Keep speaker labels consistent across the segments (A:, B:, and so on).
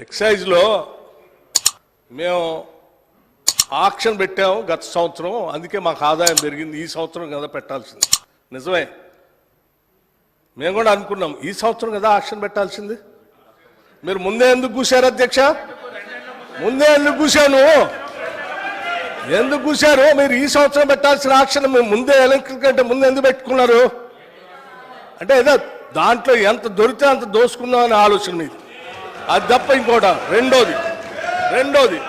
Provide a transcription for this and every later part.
A: ఎక్సైజ్లో మేము ఆక్షన్ పెట్టాము గత సంవత్సరం. అందుకే మాకు ఆదాయం పెరిగింది. ఈ సంవత్సరం కదా పెట్టాల్సింది. నిజమే. మేము కూడా అనుకున్నాం ఈ సంవత్సరం కదా ఆక్షన్ పెట్టాల్సింది. మీరు ముందే ఎందుకు కూశారు అధ్యక్ష? ముందే ఎందుకు కూశాను? ఎందుకు కూశారు? మీరు ఈ సంవత్సరం పెట్టాల్సిన ఆక్షన్ మేము ముందే ఎలక్ట్రిక్ కంటే ముందే ఎందుకు పెట్టుకున్నారు? అంటే ఏదో దాంట్లో ఎంత దొరికితే అంత దోసుకుందాం అనే ఆలోచన మీది. అది తప్ప ఇంకోట. రెండోది. రెండోది.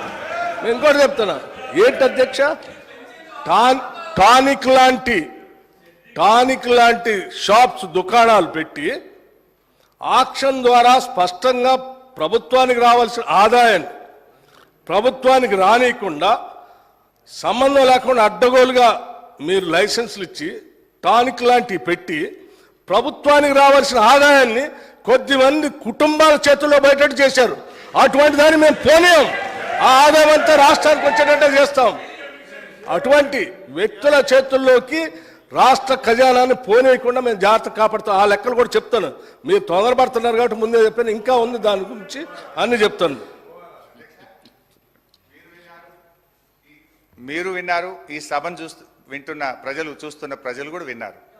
A: నేను ఇంకోటి చెప్తున్నా. ఏంటి అధ్యక్ష? టాన్ టానిక్ లాంటి టానిక్ లాంటి షాప్స్ దుకాణాలు పెట్టి ఆక్షన్ ద్వారా స్పష్టంగా ప్రభుత్వానికి రావాల్సిన ఆదాయాన్ని ప్రభుత్వానికి రానియకుండా సంబంధం లేకుండా అడ్డగోలుగా మీరు లైసెన్సులు ఇచ్చి టానిక్ లాంటివి పెట్టి ప్రభుత్వానికి రావాల్సిన ఆదాయాన్ని కొద్దిమంది కుటుంబాల చేతుల్లో బయటట్టు చేశారు. అటువంటి దాన్ని మేము పోలేం ఆ ఆదాయం అంతా రాష్ట్రానికి వచ్చేటట్టే చేస్తాం. అటువంటి వ్యక్తుల చేతుల్లోకి రాష్ట్ర ఖజానాన్ని పోనీయకుండా మేము జాగ్రత్త కాపాడుతాం. ఆ లెక్కలు కూడా చెప్తాను. మీరు తొందరపడుతున్నారు కాబట్టి ముందే చెప్పాను. ఇంకా ఉంది దాని గురించి అన్ని చెప్తాను.
B: మీరు విన్నారు. ఈ సభను చూస్తూ వింటున్న ప్రజలు చూస్తున్న ప్రజలు కూడా విన్నారు.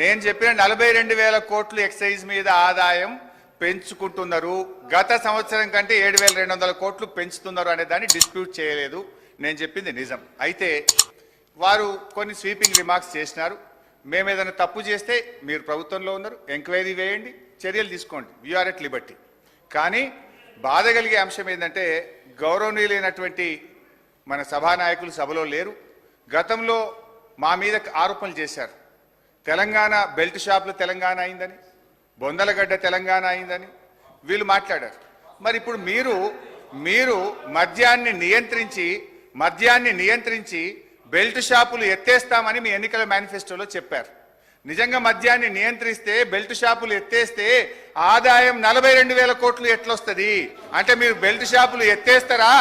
B: నేను చెప్పిన నలభై రెండు వేల కోట్లు ఎక్సైజ్ మీద ఆదాయం పెంచుకుంటున్నారు. గత సంవత్సరం కంటే ఏడు వేల రెండు వందల కోట్లు పెంచుతున్నారు అనే దాన్ని డిస్ప్యూట్ చేయలేదు. నేను చెప్పింది నిజం. అయితే వారు కొన్ని స్వీపింగ్ రిమార్క్స్ చేసినారు. మేము ఏదైనా తప్పు చేస్తే మీరు ప్రభుత్వంలో ఉన్నారు. ఎంక్వైరీ వేయండి. చర్యలు తీసుకోండి. యూఆర్ ఎట్ లిబర్టీ కానీ బాధ కలిగే అంశం ఏంటంటే గౌరవనీయులైనటువంటి మన సభానాయకులు సభలో లేరు. గతంలో మా మీద ఆరోపణలు చేశారు. తెలంగాణ బెల్ట్ షాపులు తెలంగాణ అయిందని బొందలగడ్డ తెలంగాణ అయిందని వీళ్ళు మాట్లాడారు. మరి ఇప్పుడు మీరు మీరు మద్యాన్ని నియంత్రించి మద్యాన్ని నియంత్రించి బెల్ట్ షాపులు ఎత్తేస్తామని మీ ఎన్నికల మేనిఫెస్టోలో చెప్పారు. నిజంగా మద్యాన్ని నియంత్రిస్తే బెల్ట్ షాపులు ఎత్తేస్తే ఆదాయం నలభై రెండు వేల కోట్లు ఎట్లొస్తుంది? అంటే మీరు బెల్ట్ షాపులు ఎత్తేస్తారా?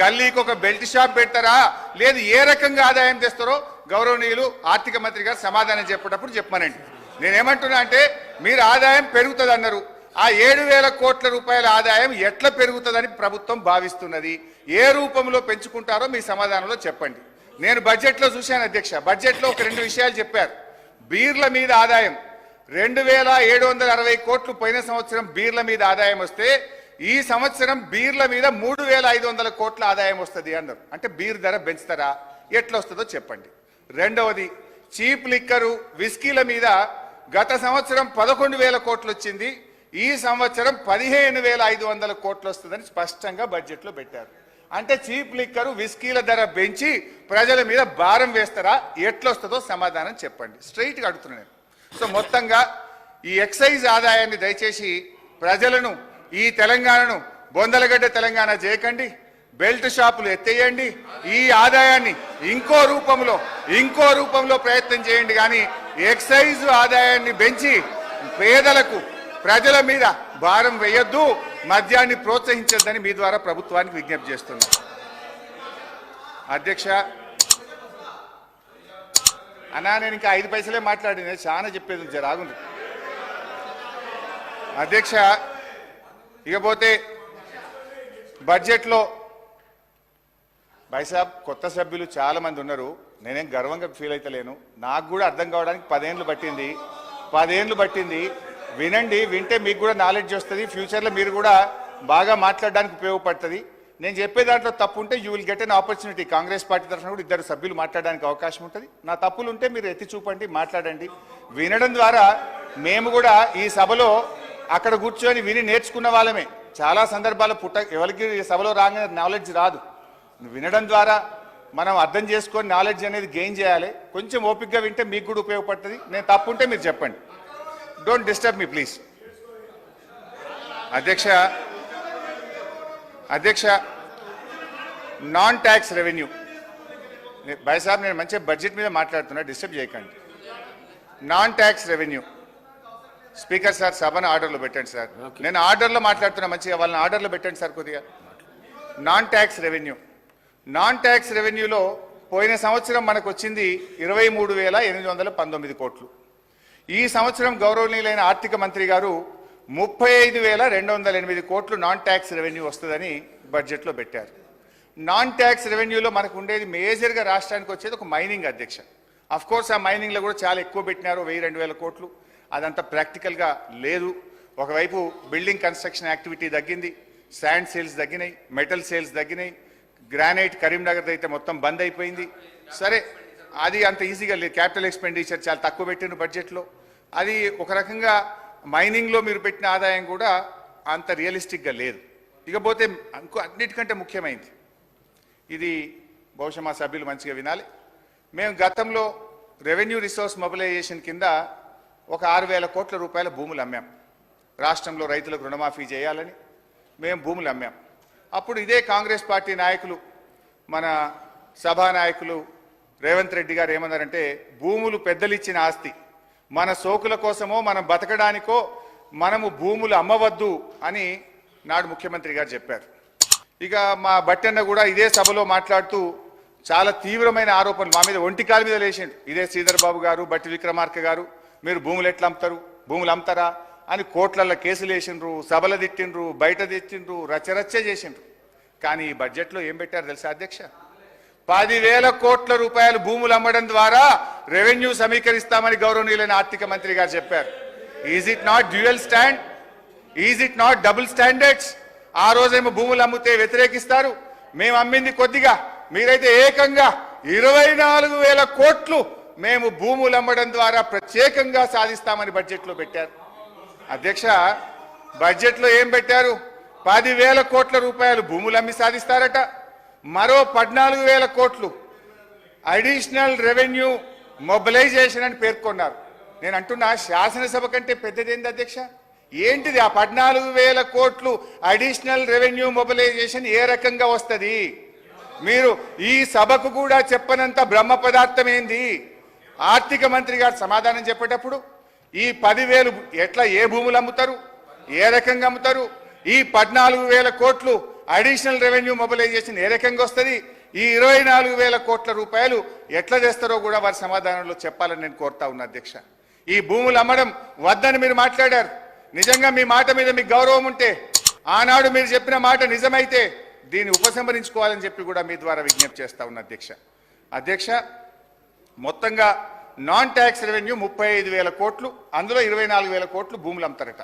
B: గల్లీకి ఒక బెల్ట్ షాప్ పెడతారా? లేదు ఏ రకంగా ఆదాయం తెస్తారో గౌరవనీయులు ఆర్థిక మంత్రి గారు సమాధానం చెప్పేటప్పుడు చెప్పమనండి. నేనేమంటున్నా అంటే మీరు ఆదాయం పెరుగుతుంది అన్నారు ఆ ఏడు వేల కోట్ల రూపాయల ఆదాయం ఎట్లా పెరుగుతుందని ప్రభుత్వం భావిస్తున్నది. ఏ రూపంలో పెంచుకుంటారో మీ సమాధానంలో చెప్పండి. నేను బడ్జెట్లో చూశాను అధ్యక్ష. బడ్జెట్లో ఒక రెండు విషయాలు చెప్పారు. బీర్ల మీద ఆదాయం. రెండు వేల ఏడు వందల అరవై కోట్లు పోయిన సంవత్సరం బీర్ల మీద ఆదాయం వస్తే ఈ సంవత్సరం బీర్ల మీద మూడు వేల ఐదు వందల కోట్ల ఆదాయం వస్తుంది అన్నారు. అంటే బీర్ ధర పెంచుతారా? ఎట్లా వస్తుందో చెప్పండి. రెండవది చీప్ లిక్కరు విస్కీల మీద గత సంవత్సరం పదకొండు వేల కోట్లు వచ్చింది ఈ సంవత్సరం పదిహేను వేల ఐదు వందల కోట్లు వస్తుందని స్పష్టంగా బడ్జెట్లో పెట్టారు. అంటే చీప్ లిక్కరు విస్కీల ధర పెంచి ప్రజల మీద భారం వేస్తారా ఎట్లొస్తుందో సమాధానం చెప్పండి. స్ట్రైట్గా అడుగుతున్నాను సో మొత్తంగా ఈ ఎక్సైజ్ ఆదాయాన్ని దయచేసి ప్రజలను ఈ తెలంగాణను బొందలగడ్డ తెలంగాణ చేయకండి బెల్ట్ షాపులు ఎత్తేయండి. ఈ ఆదాయాన్ని ఇంకో రూపంలో ఇంకో రూపంలో ప్రయత్నం చేయండి. కానీ ఎక్సైజ్ ఆదాయాన్ని పెంచి పేదలకు ప్రజల మీద భారం వేయొద్దు మద్యాన్ని ప్రోత్సహించొద్దని మీ ద్వారా ప్రభుత్వానికి విజ్ఞప్తి చేస్తున్నా. అధ్యక్ష అన్నా నేను ఇంకా ఐదు పైసలే మాట్లాడింది చాలా చెప్పేది ఉంది, ఆగుంది అధ్యక్ష ఇకపోతే బడ్జెట్లో బైసాబ్ కొత్త సభ్యులు చాలా మంది ఉన్నారు. నేనేం గర్వంగా ఫీల్ అవుతలేను నాకు కూడా అర్థం కావడానికి పదేళ్ళు పట్టింది. పదేళ్ళు పట్టింది. వినండి వింటే మీకు కూడా నాలెడ్జ్ వస్తుంది. ఫ్యూచర్లో మీరు కూడా బాగా మాట్లాడడానికి ఉపయోగపడుతుంది. నేను చెప్పే దాంట్లో తప్పు ఉంటే you will get an opportunity Congress party తరఫున కూడా ఇద్దరు సభ్యులు మాట్లాడడానికి అవకాశం ఉంటుంది. నా తప్పులు ఉంటే మీరు ఎత్తి చూపండి మాట్లాడండి. వినడం ద్వారా మేము కూడా ఈ సభలో అక్కడ కూర్చొని విని నేర్చుకున్న వాళ్ళమే. చాలా సందర్భాలు పుట్ట ఎవరికి సభలో రాగానే నాలెడ్జ్ రాదు. వినడం ద్వారా మనం అర్థం చేసుకొని నాలెడ్జ్ అనేది గెయిన్ చేయాలి. కొంచెం ఓపిక్గా వింటే మీకు కూడా ఉపయోగపడుతుంది. నేను తప్పుంటే మీరు చెప్పండి. డోంట్ డిస్టర్బ్ మీ ప్లీజ్ అధ్యక్ష అధ్యక్ష నాన్ ట్యాక్స్ రెవెన్యూ బాయ్ సాబ్ నేను మంచిగా బడ్జెట్ మీద మాట్లాడుతున్నా డిస్టర్బ్ చేయకండి. Non tax revenue speaker sir సభను ఆర్డర్లో పెట్టండి సార్. నేను ఆర్డర్లో మాట్లాడుతున్నా మంచిగా వాళ్ళని ఆర్డర్లో పెట్టండి సార్ కొద్దిగా. Non tax revenue non tax రెవెన్యూలో పోయిన సంవత్సరం మనకు వచ్చింది ఇరవై మూడు వేల ఎనిమిది వందల పంతొమ్మిది కోట్లు. ఈ సంవత్సరం గౌరవనీయులైన ఆర్థిక మంత్రి గారు ముప్పై ఐదు వేల రెండు వందల ఎనిమిది కోట్లు నాన్ ట్యాక్స్ రెవెన్యూ వస్తుందని బడ్జెట్లో పెట్టారు. నాన్ ట్యాక్స్ రెవెన్యూలో మనకు ఉండేది మేజర్గా రాష్ట్రానికి వచ్చేది ఒక మైనింగ్ అధ్యక్ష. అఫ్ కోర్స్ ఆ మైనింగ్లో కూడా చాలా ఎక్కువ పెట్టినారు వెయ్యి రెండు వేల కోట్లు. అదంతా ప్రాక్టికల్గా లేదు. ఒకవైపు బిల్డింగ్ కన్స్ట్రక్షన్ యాక్టివిటీ తగ్గింది శాండ్ సేల్స్ తగ్గినాయి మెటల్ సేల్స్ తగ్గినాయి గ్రానైట్ కరీంనగర్ అయితే మొత్తం బంద్ అయిపోయింది. సరే అది అంత ఈజీగా లేదు. క్యాపిటల్ ఎక్స్పెండిచర్ చాలా తక్కువ పెట్టిన బడ్జెట్లో. అది ఒక రకంగా మైనింగ్లో మీరు పెట్టిన ఆదాయం కూడా అంత రియలిస్టిక్గా లేదు. ఇకపోతే ఇంకో అన్నిటికంటే ముఖ్యమైనది ఇది బహుశా మా సభ్యులు మంచిగా వినాలి. మేము గతంలో రెవెన్యూ రిసోర్స్ మొబిలైజేషన్ కింద ఒక ఆరు వేల కోట్ల రూపాయల భూములు అమ్మాం. రాష్ట్రంలో రైతులకు రుణమాఫీ చేయాలని మేము భూములు అమ్మాం. అప్పుడు ఇదే కాంగ్రెస్ పార్టీ నాయకులు మన సభా నాయకులు రేవంత్ రెడ్డి గారు ఏమన్నారంటే భూములు పెద్దలిచ్చిన ఆస్తి మన సోకుల కోసమో మనం బతకడానికో మనము భూములు అమ్మవద్దు అని నాడు ముఖ్యమంత్రి గారు చెప్పారు. ఇక మా బట్టన్న కూడా ఇదే సభలో మాట్లాడుతూ చాలా తీవ్రమైన ఆరోపణలు మా మీద ఒంటికాల మీద లేచిండు. ఇదే శ్రీధర్ బాబు గారు బట్టి విక్రమార్క గారు మీరు భూములు ఎట్లా అమ్ముతారు? భూములు అమ్ముతారా? అని కోట్లల్లో కేసులు వేసిండ్రు సభలు తిట్టిండ్రు బయట తెచ్చిండ్రు రచరచ్చ చేసిండ్రు. కానీ ఈ బడ్జెట్లో ఏం పెట్టారు తెలుసా అధ్యక్ష? పదివేల కోట్ల రూపాయలు భూములు అమ్మడం ద్వారా రెవెన్యూ సమీకరిస్తామని గౌరవనీయులైన ఆర్థిక మంత్రి గారు చెప్పారు. Is it not dual stand is it not double standards ఆ రోజేమో భూములు అమ్మితే వ్యతిరేకిస్తారు. మేము అమ్మింది కొద్దిగా మీరైతే ఏకంగా ఇరవై నాలుగు వేల కోట్లు మేము భూములు అమ్మడం ద్వారా ప్రత్యేకంగా సాధిస్తామని బడ్జెట్లో పెట్టారు. అధ్యక్ష బడ్జెట్లో ఏం పెట్టారు? పదివేల కోట్ల రూపాయలు భూములు అమ్మి సాధిస్తారట. మరో పద్నాలుగు వేల కోట్లు అడిషనల్ రెవెన్యూ మొబిలైజేషన్ అని పేర్కొన్నారు. నేను అంటున్నా శాసనసభ కంటే పెద్దదేంది అధ్యక్ష? ఏంటిది ఆ పద్నాలుగు వేల కోట్లు అడిషనల్ రెవెన్యూ మొబిలైజేషన్ ఏ రకంగా వస్తుంది? మీరు ఈ సభకు కూడా చెప్పనంత బ్రహ్మ పదార్థం ఏంది? ఆర్థిక మంత్రి గారు సమాధానం చెప్పేటప్పుడు ఈ పదివేలు ఎట్లా ఏ భూములు అమ్ముతారు? ఏ రకంగా అమ్ముతారు? ఈ పద్నాలుగు వేల కోట్లు అడిషనల్ రెవెన్యూ మొబిలైజేషన్ ఏ రకంగా వస్తుంది? ఈ ఇరవై నాలుగు వేల కోట్ల రూపాయలు ఎట్లా చేస్తారో కూడా వారి సమాధానంలో చెప్పాలని నేను కోరుతా ఉన్నా అధ్యక్ష. ఈ భూములు అమ్మడం వద్దని మీరు మాట్లాడారు. నిజంగా మీ మాట మీద మీకు గౌరవం ఉంటే ఆనాడు మీరు చెప్పిన మాట నిజమైతే దీన్ని ఉపసంహరించుకోవాలని చెప్పి కూడా మీ ద్వారా విజ్ఞప్తి చేస్తా ఉన్నా అధ్యక్ష. అధ్యక్ష మొత్తంగా నాన్ ట్యాక్స్ రెవెన్యూ ముప్పై ఐదు వేల కోట్లు అందులో ఇరవై నాలుగు వేల కోట్లు భూములు అమ్ముతారట.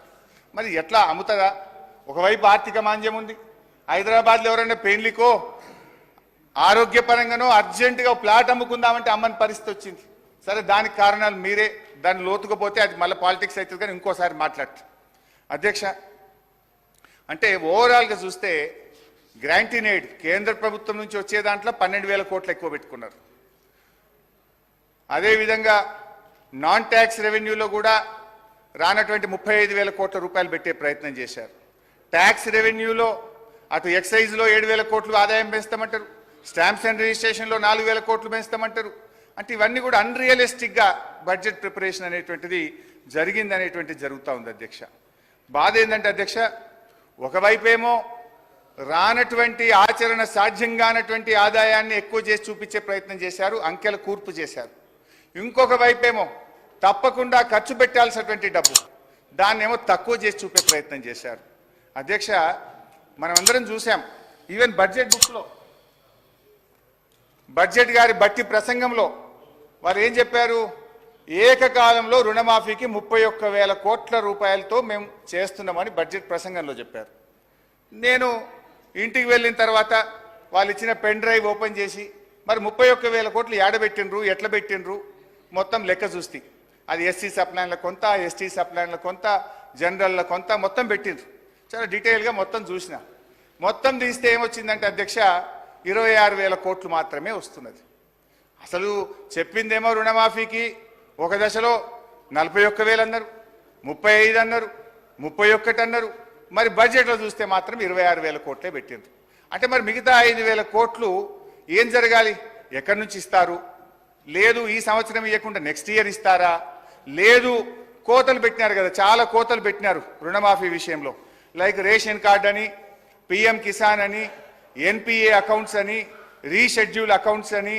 B: మరి ఎట్లా అమ్ముతుందా ఒకవైపు ఆర్థిక మాంద్యం ఉంది. హైదరాబాద్లో ఎవరైనా పెయిన్లికో ఆరోగ్యపరంగానో అర్జెంటుగా ప్లాట్ అమ్ముకుందామంటే అమ్మని పరిస్థితి వచ్చింది. సరే దానికి కారణాలు మీరే దాన్ని లోతుకుపోతే అది మళ్ళీ పాలిటిక్స్ అవుతుంది కానీ ఇంకోసారి మాట్లాడచ్చు అధ్యక్ష అంటే ఓవరాల్గా చూస్తే గ్రాంటీన్ కేంద్ర ప్రభుత్వం నుంచి వచ్చే దాంట్లో పన్నెండు వేల కోట్లు ఎక్కువ పెట్టుకున్నారు. అదేవిధంగా నాన్ ట్యాక్స్ రెవెన్యూలో కూడా రానటువంటి ముప్పై ఐదు వేల కోట్ల రూపాయలు పెట్టే ప్రయత్నం చేశారు. ట్యాక్స్ రెవెన్యూలో అటు ఎక్సైజ్లో ఏడు వేల కోట్లు ఆదాయం పెంచుతామంటారు. స్టాంప్స్ అండ్ రిజిస్ట్రేషన్లో నాలుగు వేల కోట్లు పెంచుతామంటారు. అంటే ఇవన్నీ కూడా అన్రియలిస్టిక్గా బడ్జెట్ ప్రిపరేషన్ అనేటువంటిది జరిగింది అనేటువంటిది జరుగుతూ ఉంది అధ్యక్ష. బాధ ఏంటంటే అధ్యక్ష ఒకవైపేమో రానటువంటి ఆచరణ సాధ్యం కానటువంటి ఆదాయాన్ని ఎక్కువ చేసి చూపించే ప్రయత్నం చేశారు అంకెల కూర్పు చేశారు. ఇంకొక వైపేమో తప్పకుండా ఖర్చు పెట్టాల్సినటువంటి డబ్బు. దాన్నేమో తక్కువ చేసి చూపే ప్రయత్నం చేశారు. అధ్యక్ష మనమందరం చూసాం ఈవెన్ బడ్జెట్ బుక్లో బడ్జెట్ గారి బట్టి ప్రసంగంలో వారు ఏం చెప్పారు? ఏకకాలంలో రుణమాఫీకి ముప్పై ఒక్క వేల కోట్ల రూపాయలతో మేము చేస్తున్నామని బడ్జెట్ ప్రసంగంలో చెప్పారు. నేను ఇంటికి వెళ్ళిన తర్వాత వాళ్ళు ఇచ్చిన పెన్ డ్రైవ్ ఓపెన్ చేసి మరి ముప్పై ఒక్క వేల కోట్లు ఏడబెట్టిండ్రు ఎట్లా పెట్టిండ్రు? మొత్తం లెక్క చూస్తే. అది ఎస్సీ సప్లైన్ల కొంత ఎస్టీ సప్లైన్ల కొంత జనరల్ల కొంత మొత్తం పెట్టిండ్రు. చాలా డీటెయిల్గా మొత్తం చూసిన. మొత్తం తీస్తే ఏమొచ్చిందంటే అధ్యక్ష ఇరవై ఆరు వేల కోట్లు మాత్రమే వస్తున్నది. అసలు చెప్పిందేమో రుణమాఫీకి ఒక దశలో నలభై ఒక్క వేలు అన్నారు ముప్పై ఐదు అన్నారు ముప్పై ఒక్కటి అన్నారు. మరి బడ్జెట్లో చూస్తే మాత్రం ఇరవై ఆరు వేల కోట్లే పెట్టిండ్రు. అంటే మరి మిగతా ఐదు వేల కోట్లు ఏం జరగాలి? ఎక్కడి నుంచి ఇస్తారు? లేదు ఈ సంవత్సరం ఇవ్వకుండా నెక్స్ట్ ఇయర్ ఇస్తారా? లేదు కోతలు పెట్టినారు కదా చాలా కోతలు పెట్టినారు రుణమాఫీ విషయంలో. లైక్ రేషన్ కార్డ్ అని పిఎం కిసాన్ అని ఎన్పిఏ అకౌంట్స్ అని రీషెడ్యూల్ అకౌంట్స్ అని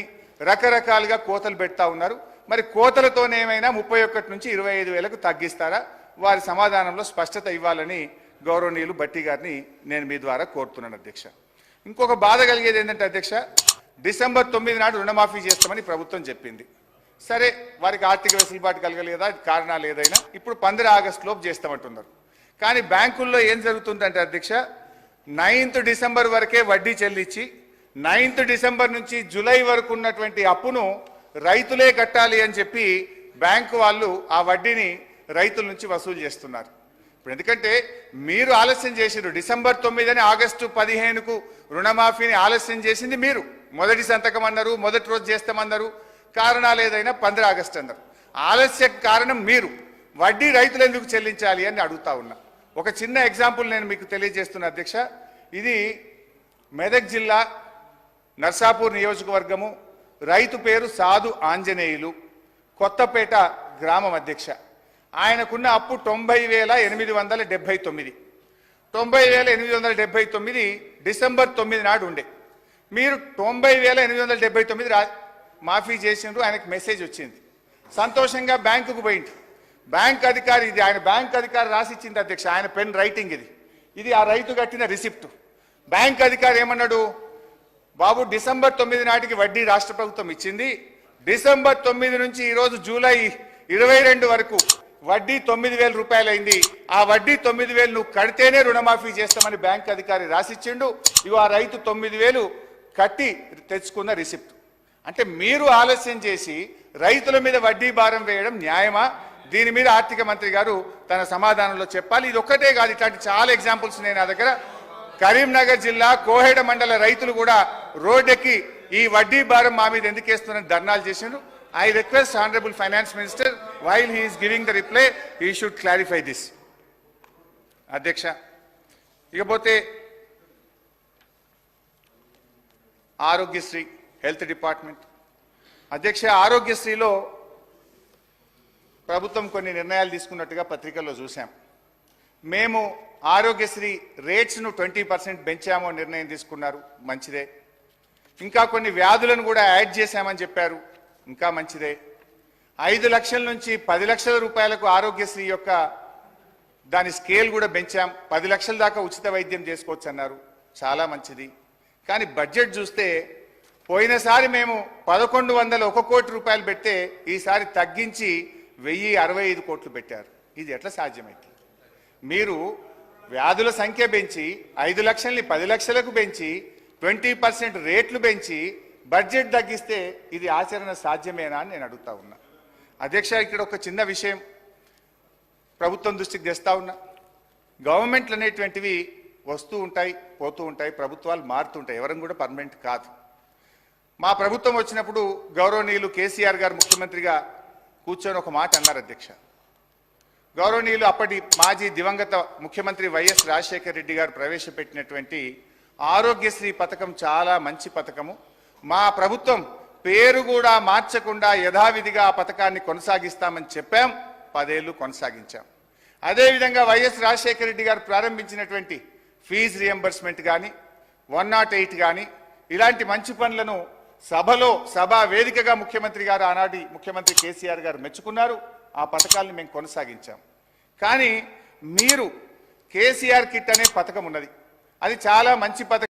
B: రకరకాలుగా కోతలు పెడతా ఉన్నారు. మరి కోతలతోనేమైనా ముప్పై ఒకటి నుంచి ఇరవై ఐదు వేలకు తగ్గిస్తారా? వారి సమాధానంలో స్పష్టత ఇవ్వాలని గౌరవనీయులు బట్టి గారిని నేను మీ ద్వారా కోరుతున్నాను అధ్యక్ష. ఇంకొక బాధ కలిగేది ఏంటంటే అధ్యక్ష డిసెంబర్ తొమ్మిది నాడు రుణమాఫీ చేస్తామని ప్రభుత్వం చెప్పింది. సరే వారికి ఆర్థిక వెసులుబాటు కలగలేదా? కారణాలు ఏదైనా. ఇప్పుడు పంద్ర ఆగస్టులోపు చేస్తామంటున్నారు. కానీ బ్యాంకుల్లో ఏం జరుగుతుందంటే అధ్యక్ష నైన్త్ డిసెంబర్ వరకే వడ్డీ చెల్లించి నైన్త్ డిసెంబర్ నుంచి జూలై వరకు ఉన్నటువంటి అప్పును రైతులే కట్టాలి అని చెప్పి బ్యాంకు వాళ్ళు ఆ వడ్డీని రైతుల నుంచి వసూలు చేస్తున్నారు. ఇప్పుడు ఎందుకంటే మీరు ఆలస్యం చేసిరు డిసెంబర్ తొమ్మిదని ఆగస్టు పదిహేనుకు రుణమాఫీని ఆలస్యం చేసింది మీరు. మొదటి సంతకం అన్నారు మొదటి రోజు చేస్తామన్నారు కారణాలు ఏదైనా పంద్ర ఆగస్టు అన్నారు. ఆలస్య కారణం మీరు. వడ్డీ రైతులు ఎందుకు చెల్లించాలి అని అడుగుతా ఉన్నా. ఒక చిన్న ఎగ్జాంపుల్ నేను మీకు తెలియజేస్తున్నా అధ్యక్ష. ఇది మెదక్ జిల్లా నర్సాపూర్ నియోజకవర్గము. రైతు పేరు సాధు ఆంజనేయులు. కొత్తపేట గ్రామం అధ్యక్ష. ఆయనకున్న అప్పు తొంభై వేల ఎనిమిది వందల డెబ్బై తొమ్మిది. తొంభై వేల ఎనిమిది వందల డెబ్బై తొమ్మిది డిసెంబర్ తొమ్మిది నాడు ఉండే. మీరు తొంభై వేల ఎనిమిది వందల డెబ్బై తొమ్మిది రా మాఫీ చేసిండ్రు ఆయనకు మెసేజ్ వచ్చింది. సంతోషంగా బ్యాంకుకు పోయింది బ్యాంక్ అధికారి ఇది ఆయన బ్యాంక్ అధికారి రాసిచ్చింది అధ్యక్ష ఆయన పెన్ రైటింగ్ ఇది. ఇది ఆ రైతు కట్టిన రిసిప్ట్. బ్యాంక్ అధికారి ఏమన్నాడు? బాబు డిసెంబర్ తొమ్మిది నాటికి వడ్డీ రాష్ట్ర ప్రభుత్వం ఇచ్చింది. డిసెంబర్ తొమ్మిది నుంచి ఈరోజు జూలై ఇరవై రెండు వరకు వడ్డీ తొమ్మిది వేల రూపాయలైంది. ఆ వడ్డీ తొమ్మిది వేలు నువ్వు కడితేనే రుణమాఫీ చేస్తామని బ్యాంక్ అధికారి రాసిచ్చిండు. ఇవి ఆ రైతు తొమ్మిది వేలు కట్టి తెచ్చుకున్న రిసిప్ట్. అంటే మీరు ఆలస్యం చేసి రైతుల మీద వడ్డీ భారం వేయడం న్యాయమా? దీని మీద ఆర్థిక మంత్రి గారు తన సమాధానంలో చెప్పాలి. ఇది ఒక్కటే కాదు ఇట్లాంటి చాలా ఎగ్జాంపుల్స్ నేను నా దగ్గర. కరీంనగర్ జిల్లా కోహెడ మండల రైతులు కూడా రోడ్డెక్కి ఈ వడ్డీ భారం మా మీద ఎందుకు వేస్తున్నారని ధర్నాలు చేశారు I request honourable finance minister while he's giving the reply he should clarify this అధ్యక్ష ఇకపోతే ఆరోగ్యశ్రీ హెల్త్ డిపార్ట్మెంట్. అధ్యక్ష ఆరోగ్యశ్రీలో ప్రభుత్వం కొన్ని నిర్ణయాలు తీసుకున్నట్టుగా పత్రికల్లో చూశాం. మేము ఆరోగ్యశ్రీ రేట్స్ను ట్వంటీ పర్సెంట్ పెంచామో నిర్ణయం తీసుకున్నారు. మంచిదే. ఇంకా కొన్ని వ్యాధులను కూడా యాడ్ చేశామని చెప్పారు. ఇంకా మంచిదే. ఐదు లక్షల నుంచి పది లక్షల రూపాయలకు ఆరోగ్యశ్రీ యొక్క దాని స్కేల్ కూడా పెంచాం. పది లక్షల దాకా ఉచిత వైద్యం చేసుకోవచ్చు అన్నారు చాలా మంచిది. కానీ బడ్జెట్ చూస్తే పోయినసారి మేము పదకొండు వందల ఒక కోటి రూపాయలు పెడితే ఈసారి తగ్గించి వెయ్యి అరవై ఐదు కోట్లు పెట్టారు. ఇది ఎట్లా సాధ్యమైంది? మీరు వ్యాధుల సంఖ్య పెంచి ఐదు లక్షల్ని పది లక్షలకు పెంచి ట్వంటీ పర్సెంట్ రేట్లు పెంచి బడ్జెట్ తగ్గిస్తే ఇది ఆచరణ సాధ్యమేనా అని నేను అడుగుతా ఉన్నా. అధ్యక్ష ఇక్కడ ఒక చిన్న విషయం ప్రభుత్వం దృష్టికి తెస్తా ఉన్నా. గవర్నమెంట్లు అనేటువంటివి వస్తూ ఉంటాయి పోతూ ఉంటాయి ప్రభుత్వాలు మారుతుంటాయి. ఎవరం కూడా పర్మనెంట్ కాదు. మా ప్రభుత్వం వచ్చినప్పుడు గౌరవనీయులు కేసీఆర్ గారు ముఖ్యమంత్రిగా కూర్చొని ఒక మాట అన్నారు అధ్యక్ష. గౌరవనీయులు అప్పటి మాజీ దివంగత ముఖ్యమంత్రి వైఎస్ రాజశేఖర రెడ్డి గారు ప్రవేశపెట్టినటువంటి ఆరోగ్యశ్రీ పథకం చాలా మంచి పథకము. మా ప్రభుత్వం పేరు కూడా మార్చకుండా యథావిధిగా ఆ పథకాన్ని కొనసాగిస్తామని చెప్పాం పదేళ్ళు కొనసాగించాం. అదేవిధంగా వైఎస్ రాజశేఖర రెడ్డి గారు ప్రారంభించినటువంటి ఫీజు రియంబర్స్మెంట్ కానీ వన్ నాట్ ఎయిట్ కానీ ఇలాంటి మంచి పనులను సభలో సభా వేదికగా ముఖ్యమంత్రి గారు ఆనాటి ముఖ్యమంత్రి కేసీఆర్ గారు మెచ్చుకున్నారు. ఆ పథకాలను మేము కొనసాగించాం. కానీ మీరు కేసీఆర్ కిట్ అనే పథకం ఉన్నది. అది చాలా మంచి పథకం.